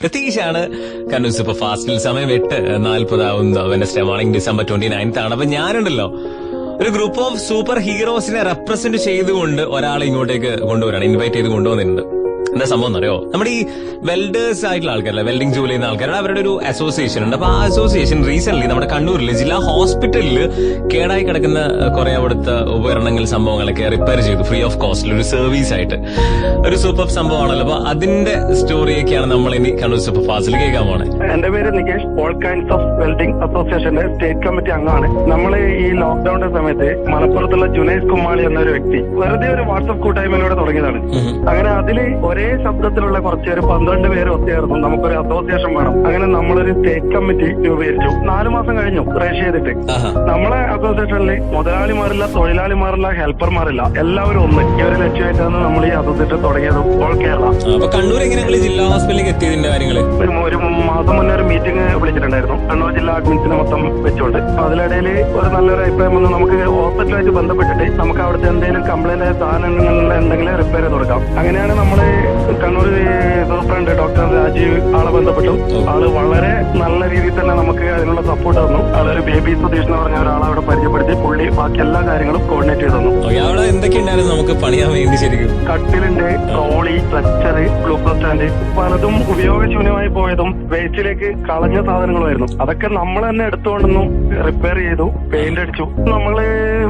പ്രതീക്ഷയാണ് കണ്ണൂർ സൂപ്പർ ഫാസ്റ്റിൽ സമയം എട്ട് നാൽപ്പതാവുന്ന Wednesday morning December twenty ninth ആണ്. അപ്പൊ ഞാനുണ്ടല്ലോ. ഒരു ഗ്രൂപ്പ് ഓഫ് സൂപ്പർ ഹീറോസിനെ റെപ്രസെന്റ് ചെയ്തുകൊണ്ട് ഒരാളെ ഇങ്ങോട്ടേക്ക് കൊണ്ടുവരാണ്. ഇൻവൈറ്റ് ചെയ്ത് കൊണ്ടുവന്നിട്ടുണ്ട്. എന്താ സംഭവം എന്നറിയോ? നമ്മുടെ ഈ വെൽഡേഴ്സ് ആയിട്ടുള്ള ആൾക്കാരല്ലേ വെൽഡിംഗ് ജോലി ചെയ്യുന്ന ആൾക്കാരുടെ അവരുടെ ഒരു അസോസിയേഷൻ ഉണ്ട്. അപ്പൊ ആ അസോസിയേഷൻ റീസെന്റ് നമ്മുടെ കണ്ണൂരിലെ ജില്ലാ ഹോസ്പിറ്റലിൽ കേടായി കിടക്കുന്ന കുറെ അവിടുത്തെ ഉപകരണങ്ങൾ സംഭവങ്ങളൊക്കെ റിപ്പയർ ചെയ്തു ഫ്രീ ഓഫ് കോസ്റ്റിൽ ഒരു സർവീസ് ആയിട്ട്. ഒരു സൂപ്പർ സംഭവമാണല്ലോ. അപ്പൊ അതിന്റെ സ്റ്റോറിയൊക്കെയാണ് നമ്മൾ ഇനി കണ്ണൂർ സൂപ്പർ ഫാസ്റ്റിൽ കേൾക്കാൻ പോണേ. എന്റെ പേര് Nikesh. All kinds of welding അസോസിയേഷന്റെ സ്റ്റേറ്റ് കമ്മിറ്റി അംഗമാണ്. നമ്മൾ ഈ ലോക്ക്ഡൌണിന്റെ സമയത്ത് മലപ്പുറത്തുള്ള ജുനൈസ് കുമ്മാളി എന്നൊരു വ്യക്തി വെറുതെ ഒരു വാട്സപ്പ് കൂട്ടായ്മയിലൂടെ തുടങ്ങിയതാണ്. അങ്ങനെ അതിൽ ഒരേ ശബ്ദത്തിലുള്ള കുറച്ച് ഒരു പന്ത്രണ്ട് പേര് ഒത്തുചേർന്നു നമുക്കൊരു അസോസിയേഷൻ വേണം. അങ്ങനെ നമ്മളൊരു സ്റ്റേറ്റ് കമ്മിറ്റി രൂപീകരിച്ചു. നാലു മാസം കഴിഞ്ഞു റേഷ് ചെയ്തിട്ട്. നമ്മളെ അസോസിയേഷനിൽ മുതലാളിമാരില്ല തൊഴിലാളിമാരില്ല ഹെൽപ്പർമാരില്ല എല്ലാവരും ഒന്ന്. ഈ ഒരു ലക്ഷ്യമായിട്ടാണ് നമ്മൾ ഈ അസോസിയേഷൻ തുടങ്ങിയത് ഓൾ കേരള. കണ്ണൂർ ജില്ലാ ഹോസ്പിറ്റലിലേക്ക് എത്തിയതിന്റെ ഒരു ഒരു മാസം മുന്നേ ഒരു മീറ്റിംഗ് വിളിച്ചിട്ടുണ്ടായിരുന്നു. കണ്ണൂർ ജില്ലാ അഡ്മിൻസിനെ മൊത്തം വെച്ചുകൊണ്ട് അപ്പൊ അതിനിടയിൽ ഒരു നല്ലൊരു അഭിപ്രായം വന്ന്. നമുക്ക് ഹോസ്പിറ്റലുമായിട്ട് ബന്ധപ്പെട്ടിട്ട് നമുക്ക് അവിടുത്തെ എന്തെങ്കിലും കംപ്ലൈന്റ് സാധനങ്ങൾ ഉണ്ടെങ്കിൽ റിപ്പയർ ചെയ്ത് കൊടുക്കാം. അങ്ങനെയാണ് നമ്മൾ കണ്ണൂർ സൂപ്രണ്ട് ഡോക്ടർ രാജീവ്. ആളെ ബന്ധപ്പെട്ടു. ആൾ വളരെ നല്ല രീതിയിൽ തന്നെ നമുക്ക് അതിനുള്ള സപ്പോർട്ട് തന്നു. ആളൊരു ബേബി സുധീഷ് എന്ന് പറഞ്ഞ ഒരാളെ അവിടെ പരിചയപ്പെടുത്തി പുള്ളി ബാക്കി എല്ലാ കാര്യങ്ങളും കോർഡിനേറ്റ് ചെയ്ത് തന്നു. അവിടെ നമുക്ക് പണിയാൻ വേണ്ടി ശരിക്കും? കട്ടിലുണ്ട് ട്രോളി സ്ട്രക്ചർ ഗ്ലൂക്കോസ് സ്റ്റാൻഡ് പലതും ഉപയോഗശൂന്യമായി പോയതും വേസ്റ്റിലേക്ക് കളഞ്ഞ സാധനങ്ങളുമായിരുന്നു. അതൊക്കെ നമ്മൾ തന്നെ എടുത്തുകൊണ്ടൊന്നും റിപ്പയർ ചെയ്തു പെയിന്റ് അടിച്ചു. നമ്മൾ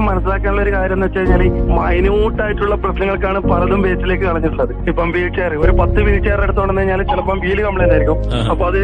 മനസ്സിലാക്കാനുള്ള ഒരു കാര്യം എന്ന് വെച്ച് കഴിഞ്ഞാൽ മൈന്യൂട്ട് ആയിട്ടുള്ള പ്രശ്നങ്ങൾക്കാണ് പലതും വേസ്റ്റിലേക്ക് കളഞ്ഞിട്ടുള്ളത്. ഇപ്പം വീൽ ചെയർ ഒരു പത്ത് വീൽ ചെയർ എടുത്തോണ്ടെന്ന് കഴിഞ്ഞാൽ ചിലപ്പം വീൽ കംപ്ലൈന്റ് ആയിരിക്കും. അപ്പൊ അത്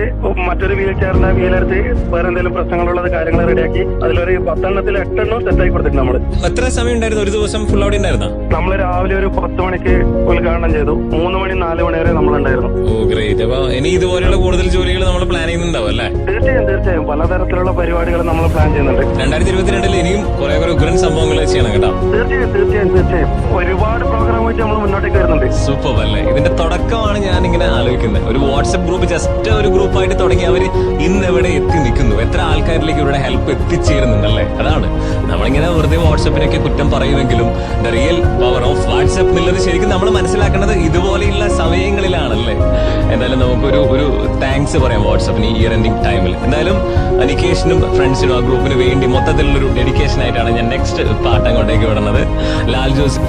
മറ്റൊരു വീൽ ചെയറിന്റെ വീലെടുത്ത് വേറെ എന്തെങ്കിലും പ്രശ്നങ്ങളുള്ളത് കാര്യങ്ങൾ റെഡിയാക്കി അതിലൊരു പത്തെണ്ണത്തിൽ എട്ടെണ്ണം സെറ്റാക്കി കൊടുത്തിട്ടുണ്ട് നമ്മൾ. എത്ര സമയം ഉണ്ടായിരുന്നു? ഒരു ദിവസം ഫുൾ അവിടെ ഉണ്ടായിരുന്നു? നമ്മൾ രാവിലെ ഒരു പത്ത് മണിക്ക് ഉദ്ഘാടനം ചെയ്തു. മൂന്ന് മണി നാല് മണി വരെ നമ്മളുണ്ടായിരുന്നു. ഓ ഗ്രേറ്റ് അപ്പൊ ഇനി ഇതുപോലെയുള്ള കൂടുതൽ ജോലികൾ നമ്മൾ പ്ലാൻ ചെയ്യുന്നുണ്ടാവും അല്ലേ? തീർച്ചയായും തീർച്ചയായും. പലതരത്തിലുള്ള പരിപാടികൾ നമ്മൾ പ്ലാൻ ചെയ്യുന്നുണ്ട്. രണ്ടായിരത്തി ഇരുപത്തിരണ്ടിൽ ഇനിയും കുറെ കുറെ ഉഗ്രൻ സംഭവങ്ങൾ ചെയ്യണം കേട്ടോ. തീർച്ചയായും തീർച്ചയായും തീർച്ചയായും. ഒരുപാട് പ്രോഗ്രാം വെച്ച് നമ്മൾ മുന്നോട്ടേക്ക് വരുന്നുണ്ട് സൂപ്പർ അല്ലേ ഇതിന്റെ തുടക്കമാണ് ഞാൻ ഇങ്ങനെ ആലോചിക്കുന്നത്. ഒരു വാട്സ്ആപ്പ് ഗ്രൂപ്പ് ജസ്റ്റ് ഒരു ഗ്രൂപ്പായിട്ട് തുടങ്ങി അവർ ഇന്ന് എവിടെ എത്തി നിൽക്കുന്നു. എത്ര ആൾക്കാരിലേക്ക് ഇവരുടെ ഹെൽപ്പ് എത്തിച്ചേരുന്നുണ്ടല്ലേ? അതാണ്. നമ്മളിങ്ങനെ വെറുതെ വാട്സപ്പിനൊക്കെ കുറ്റം പറയുമെങ്കിലും the real power of WhatsApp എന്നുള്ളത് ശരിക്കും നമ്മൾ മനസ്സിലാക്കേണ്ടത് ഇതുപോലെയുള്ള എന്തായാലും നമുക്കൊരു ഒരു താങ്ക്സ് പറയാം വാട്സപ്പിന് ഈ ഇയർ എൻഡിങ് ടൈമിൽ എന്തായാലും നിക്കേഷിനും ഫ്രണ്ട്സിനും ആ ഗ്രൂപ്പിന് വേണ്ടി മൊത്തത്തിലുള്ളൊരു ഡെഡിക്കേഷൻ ആയിട്ടാണ് ഞാൻ നെക്സ്റ്റ് പാട്ട് അങ്ങോട്ടേക്ക് വിടുന്നത്. ലാൽ ജോസ്.